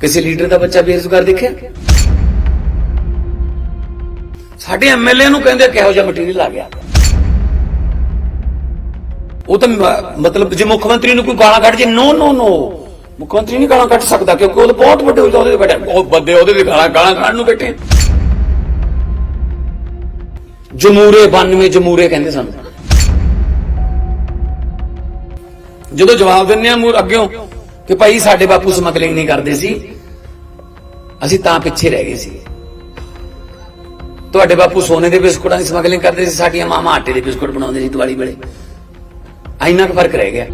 ਕਿਸੇ ਲੀਡਰ ਦਾ ਬੱਚਾ ਬੇਰੁਜ਼ਗਾਰ ਦੇਖਿਆ? ਸਾਡੇ ਐਮਐਲਏ ਨੂੰ ਕਹਿੰਦੇ ਕਿਹੋ ਜਿਹਾ ਮਟੀਰੀਅਲ ਆ ਗਿਆ। ਉਹ ਤਾਂ ਮਤਲਬ ਜੇ ਮੁੱਖ ਮੰਤਰੀ ਨੂੰ ਕੋਈ ਗਾਲਾਂ ਕੱਢ ਜੇ ਨੋ ਨੋ ਨੋ ਮੁੱਖ ਮੰਤਰੀ ਨਹੀਂ ਗਾਲਾਂ ਕੱਢ ਸਕਦਾ ਕਿਉਂਕਿ ਉਹ ਤਾਂ ਬਹੁਤ ਵੱਡੇ ਉਹਦੇ ਤੇ ਬੈਠੇ। ਉਹ ਬੰਦੇ ਉਹਦੇ ਤੇ ਗਾਲਾਂ ਗਾਲਾਂ ਕੱਢਣ ਨੂੰ ਬੈਠੇ। ਜਮੂਰੇ 92 ਜਮੂਰੇ ਕਹਿੰਦੇ ਸਾਨੂੰ। ਜਦੋਂ ਜਵਾਬ ਦਿੰਨੇ ਆ ਮੂਰ ਅੱਗਿਓਂ ਕਿ ਭਾਈ ਸਾਡੇ ਬਾਪੂ ਸਮਗਲਿੰਗ ਨਹੀਂ ਕਰਦੇ ਸੀ। ਅਸੀਂ ਤਾਂ ਪਿੱਛੇ ਰਹਿ ਗਏ ਸੀ। ਤੁਹਾਡੇ ਬਾਪੂ ਸੋਨੇ ਦੇ ਬਿਸਕੁਟਾਂ ਦੀ ਸਮਗਲਿੰਗ ਕਰਦੇ ਸੀ, ਸਾਡੀਆਂ ਮਾਮਾ ਆਟੇ ਦੇ ਬਿਸਕੁਟ ਬਣਾਉਂਦੇ ਸੀ ਦੀਵਾਲੀ ਵੇਲੇ। ਇੰਨਾ ਕੁ ਫ਼ਰਕ ਰਹਿ ਗਿਆ।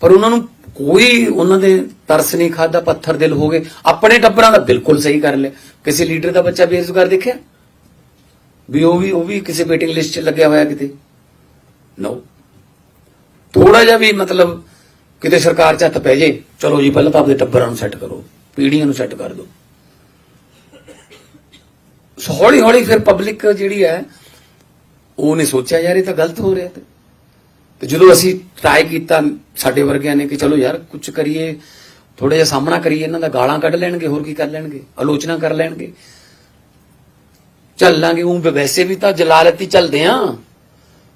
ਪਰ ਉਹਨਾਂ ਨੂੰ ਕੋਈ, ਉਹਨਾਂ ਦੇ ਤਰਸ ਨਹੀਂ ਖਾਦਾ, ਪੱਥਰ ਦਿਲ ਹੋ ਗਏ। ਆਪਣੇ ਟੱਬਰਾਂ ਦਾ ਬਿਲਕੁਲ ਸਹੀ ਕਰ ਲਿਆ। ਕਿਸੇ ਲੀਡਰ ਦਾ ਬੱਚਾ ਬੇਰੁਜ਼ਗਾਰ ਦੇਖਿਆ? ਵੀ ਉਹ ਵੀ ਉਹ ਵੀ ਕਿਸੇ ਵੇਟਿੰਗ ਲਿਸਟ 'ਚ ਲੱਗਿਆ ਹੋਇਆ ਕਿਤੇ? ਨੋ ਥੋੜਾ ਜਿਹਾ ਵੀ ਮਤਲਬ ਕਿਤੇ ਸਰਕਾਰ 'ਚ ਹੱਥ ਪੈ ਜੇ, ਚਲੋ ਜੀ, ਪਹਿਲਾਂ ਤਾਂ ਆਪਦੇ ਟੱਬਰਾਂ ਨੂੰ ਸੈੱਟ ਕਰੋ, ਪੀੜ੍ਹੀਆਂ ਨੂੰ ਸੈੱਟ ਕਰ ਦਿਓ। ਸੋ ਹੌਲੀ ਹੌਲੀ ਫਿਰ ਪਬਲਿਕ ਜਿਹੜੀ ਹੈ ਉਹਨੇ ਸੋਚਿਆ ਯਾਰ, ਇਹ ਤਾਂ ਗਲਤ ਹੋ ਰਿਹਾ ਤੇ। ਤੇ ਜਦੋਂ ਅਸੀਂ ਟਰਾਈ ਕੀਤਾ ਸਾਡੇ ਵਰਗਿਆਂ ਨੇ ਕਿ ਚਲੋ ਯਾਰ ਕੁਝ ਕਰੀਏ ਥੋੜਾ ਜਿਹਾ ਸਾਹਮਣਾ ਕਰੀਏ, ਇਹਨਾਂ ਦਾ ਗਾਲਾਂ ਕੱਢ ਲੈਣਗੇ, ਹੋਰ ਕੀ ਕਰ ਲੈਣਗੇ, ਆਲੋਚਨਾ ਕਰ ਲੈਣਗੇ। ਚੱਲਾਂਗੇ ਉਹ ਵੈਸੇ ਵੀ ਤਾਂ ਜਲਾਲਤੀ ਚੱਲਦੇ ਆ।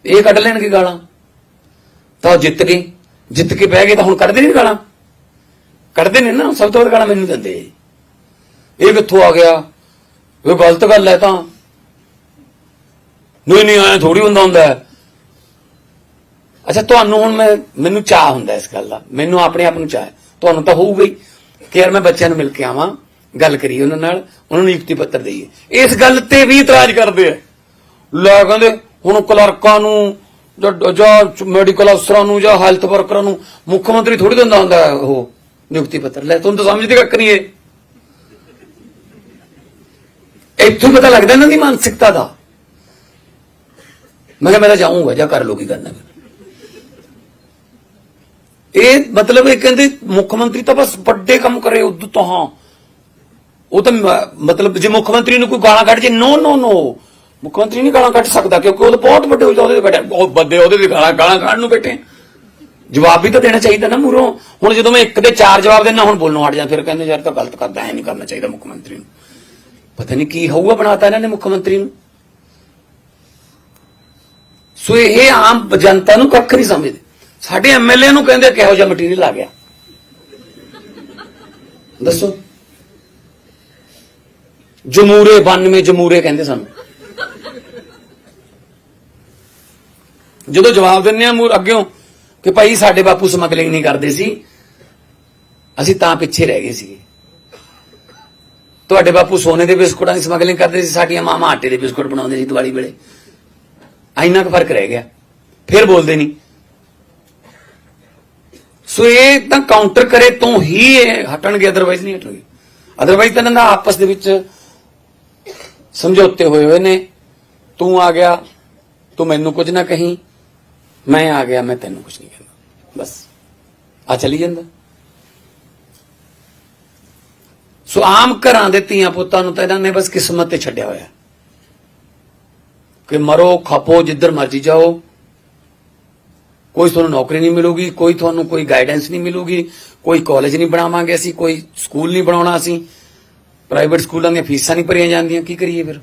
ਇਹ ਕੱਢ ਲੈਣਗੇ ਗਾਲਾਂ। ਤਾਂ ਉਹ ਜਿੱਤ ਗਏ। ਜਿੱਤ ਕੇ ਬਹਿ ਗਏ ਤਾਂ ਹੁਣ ਕੱਢਦੇ ਨਹੀਂ ਗਾਲਾਂ। ਕੱਢਦੇ ਨੇ ਨਾ, ਸਭ ਤੋਂ ਵੱਧ ਗਾਲਾਂ ਮੈਨੂੰ ਦਿੰਦੇ। ਇਹ ਕਿੱਥੋਂ ਆ ਗਿਆ? ਇਹ ਗਲਤ ਗੱਲ ਹੈ ਤਾਂ। ਨਹੀਂ ਨਹੀਂ ਆਇਆ ਥੋੜੀ ਹੁੰਦਾ ਹੁੰਦਾ। ਅੱਛਾ, ਤੁਹਾਨੂੰ ਹੁਣ ਮੈਂ ਮੈਨੂੰ ਚਾਹ ਹੁੰਦਾ ਇਸ ਗੱਲ ਦਾ। ਮੈਨੂੰ ਆਪਣੇ ਆਪ ਨੂੰ ਚਾਹ ਤੁਹਾਨੂੰ ਤਾਂ ਹੋਊਗਾ ਹੀ। ਕਿ ਯਾਰ ਮੈਂ ਬੱਚਿਆਂ ਨੂੰ ਮਿਲ ਕੇ ਆਵਾਂ। ਗੱਲ ਕਰੀਏ ਉਹਨਾਂ ਨਾਲ, ਉਹਨਾਂ ਨੂੰ ਨਿਯੁਕਤੀ ਪੱਤਰ ਦੇਈਏ। ਇਸ ਗੱਲ ਤੇ ਵੀ ਇਤਰਾਜ਼ ਕਰਦੇ ਆ। ਲੈ ਕਹਿੰਦੇ, ਹੁਣ ਕਲਰਕਾਂ ਨੂੰ, ਜਾਂ- ਮੈਡੀਕਲ ਅਫਸਰਾਂ ਨੂੰ, ਜਾਂ ਹੈਲਥ ਵਰਕਰਾਂ ਨੂੰ ਮੁੱਖ ਮੰਤਰੀ ਥੋੜੀ ਦਿੰਦਾ ਹੁੰਦਾ ਹੈ ਉਹ, ਨਿਯੁਕਤੀ ਪੱਤਰ। ਲੈ, ਤੁਹਾਨੂੰ ਤਾਂ ਸਮਝਦੇ ਕੱਖ ਨਹੀਂ ਇਹ ਇੱਥੋਂ ਪਤਾ ਲੱਗਦਾ ਇਹਨਾਂ ਦੀ ਮਾਨਸਿਕਤਾ ਦਾ। ਮੈਂ ਕਿਹਾ, ਮੈਂ ਤਾਂ ਜਾਊਂਗਾ, ਜਾਂ ਕਰ ਲੋ ਕਰਨਾ ਇਹ ਮਤਲਬ ਇਹ ਕਹਿੰਦੇ, ਮੁੱਖ ਮੰਤਰੀ ਤਾਂ ਬਸ ਵੱਡੇ ਕੰਮ ਕਰੇ ਉਦੋਂ ਤੋਂ ਹਾਂ। ਉਹ ਤਾਂ ਮਤਲਬ ਜੇ ਮੁੱਖ ਮੰਤਰੀ ਨੂੰ ਕੋਈ ਗਾਲਾਂ ਕੱਢ ਜੇ ਨੋ ਨੋ ਨੋ ਮੁੱਖ ਮੰਤਰੀ ਨਹੀਂ ਗਾਲਾਂ ਕੱਢ ਸਕਦਾ, ਕਿਉਂਕਿ ਉਹ ਤਾਂ ਬਹੁਤ ਵੱਡੇ ਉਹਦੇ ਤੇ ਬੈਠੇ। ਉਹ ਬੰਦੇ ਉਹਦੇ ਤੇ ਗਾਲਾਂ ਗਾਲਾਂ ਕੱਢਣ ਨੂੰ ਬੈਠੇ। ਜਵਾਬ ਵੀ ਤਾਂ ਦੇਣਾ ਚਾਹੀਦਾ ਨਾ ਮੂਰੋਂ ਹੁਣ ਜਦੋਂ ਮੈਂ ਇੱਕ ਦੇ ਚਾਰ ਜਵਾਬ ਦੇਣਾ ਹੁਣ ਬੋਲਣੋਂ ਹਟ ਜਾ, ਫਿਰ ਕਹਿੰਦੇ ਯਾਰ ਤਾਂ ਗਲਤ ਕਰਦਾ, ਐ ਨਹੀਂ ਕਰਨਾ ਚਾਹੀਦਾ ਮੁੱਖ ਮੰਤਰੀ ਨੂੰ। ਪਤਾ ਨਹੀਂ ਕੀ ਹੋਊਗਾ ਬਣਾਤਾ ਇਹਨਾਂ ਨੇ ਮੁੱਖ ਮੰਤਰੀ ਨੂੰ। ਸੋ ਇਹ ਆਮ ਜਨਤਾ ਨੂੰ ਕੱਖ ਨਹੀਂ ਸਮਝਦੇ। ਸਾਡੇ ਐਮਐਲਏ ਨੂੰ ਕਹਿੰਦੇ ਕਿਹੋ ਜਿਹਾ ਮਟੀਰੀਅਲ ਆ ਗਿਆ। ਦੱਸੋ। ਜਮੂਰੇ 92 ਜਮੂਰੇ ਕਹਿੰਦੇ ਸਾਨੂੰ। ਜਦੋਂ ਜਵਾਬ ਦਿੰਨੇ ਆ ਮੂਰ ਅੱਗਿਓਂ ਕਿ ਭਾਈ ਸਾਡੇ ਬਾਪੂ ਸਮਗਲਿੰਗ ਨਹੀਂ ਕਰਦੇ ਸੀ, ਅਸੀਂ ਤਾਂ ਪਿੱਛੇ ਰਹਿ ਗਏ ਸੀ ਤੁਹਾਡੇ ਬਾਪੂ ਸੋਨੇ ਦੇ ਬਿਸਕੁਟਾਂ ਦੀ ਸਮਗਲਿੰਗ ਕਰਦੇ ਸੀ, ਸਾਡੀਆਂ ਮਾਮਾ ਆਟੇ ਦੇ ਬਿਸਕੁਟ ਬਣਾਉਂਦੇ ਸੀ ਦੀਵਾਲੀ ਵੇਲੇ। ਇੰਨਾ ਕੁ ਫ਼ਰਕ ਰਹਿ ਗਿਆ। ਫਿਰ ਬੋਲਦੇ ਨਹੀਂ। ਸੋ ਇਹ ਤਾਂ ਕਾਊਂਟਰ ਕਰੇ, ਤੋਂ ਹੀ ਇਹ ਹਟਣਗੇ ਅਦਰਵਾਈਜ਼ ਨਹੀਂ ਹਟਣਗੇ। ਅਦਰਵਾਈਜ਼ ਤਾਂ ਇਹਨਾਂ ਦਾ ਆਪਸ ਦੇ ਵਿੱਚ ਸਮਝੌਤੇ ਹੋਏ ਹੋਏ ਨੇ। ਤੂੰ ਆ ਗਿਆ, ਤੂੰ ਮੈਨੂੰ ਕੁਝ ਨਾ ਕਹੀਂ। ਮੈਂ ਆ ਗਿਆ, ਮੈਂ ਤੈਨੂੰ ਕੁਝ ਨਹੀਂ ਕਹਿੰਦਾ। ਬਸ। ਆ ਚਲੀ ਜਾਂਦਾ। ਸੋ ਆਮ ਘਰਾਂ ਦੇ ਧੀਆਂ ਪੁੱਤਾਂ ਨੂੰ ਤਾਂ ਇਹਨਾਂ ਨੇ ਬਸ ਕਿਸਮਤ ਤੇ ਛੱਡਿਆ ਹੋਇਆ। ਕਿ ਮਰੋ, ਖਪੋ, ਜਿੱਧਰ ਮਰਜ਼ੀ ਜਾਓ। ਕੋਈ ਤੁਹਾਨੂੰ ਨੌਕਰੀ ਨਹੀਂ ਮਿਲੂਗੀ, ਕੋਈ ਤੁਹਾਨੂੰ ਕੋਈ ਗਾਈਡੈਂਸ ਨਹੀਂ ਮਿਲੂਗੀ, ਕੋਈ ਕਾਲਜ ਨਹੀਂ ਬਣਾਵਾਂਗੇ ਅਸੀਂ, ਕੋਈ ਸਕੂਲ ਨਹੀਂ ਬਣਾਉਣਾ ਅਸੀਂ। ਪ੍ਰਾਈਵੇਟ ਸਕੂਲਾਂ ਦੀਆਂ ਫੀਸਾਂ ਨਹੀਂ ਭਰੀਆਂ ਜਾਂਦੀਆਂ ਕੀ ਕਰੀਏ ਫਿਰ?